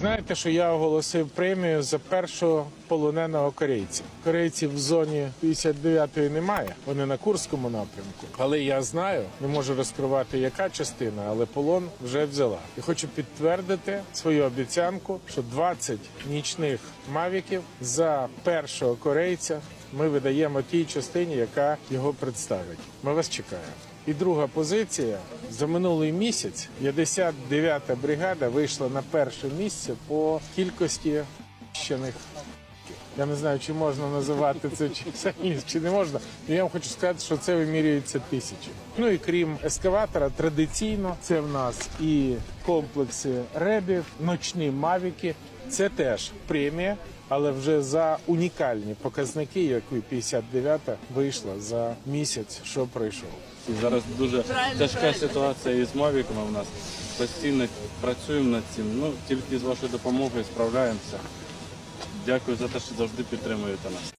Знаєте, що я оголосив премію за першого полоненого корейця. Корейців в зоні 59-ї немає. Вони на Курському напрямку. Але я знаю, не можу розкривати, яка частина, але полон вже взяла. І хочу підтвердити свою обіцянку, що 20 нічних мавіків за першого корейця ми видаємо тій частині, яка його представить. Ми вас чекаємо. І друга позиція за минулий місяць 59-та бригада вийшла на перше місце по кількості щених. Я не знаю, чи можна називати це чисельність, чи не можна. Я вам хочу сказати, що це вимірюється тисячі. Ну і крім ескаватора, традиційно це в нас і комплекси ребів, ночні мавіки. Це теж премія, але вже за унікальні показники, які 59-та вийшла за місяць, що пройшов. Зараз дуже тяжка ситуація із мавіками в нас. Постійно працюємо над цим. Ну тільки з вашою допомогою справляємося. Дякую за те, що завжди підтримуєте нас.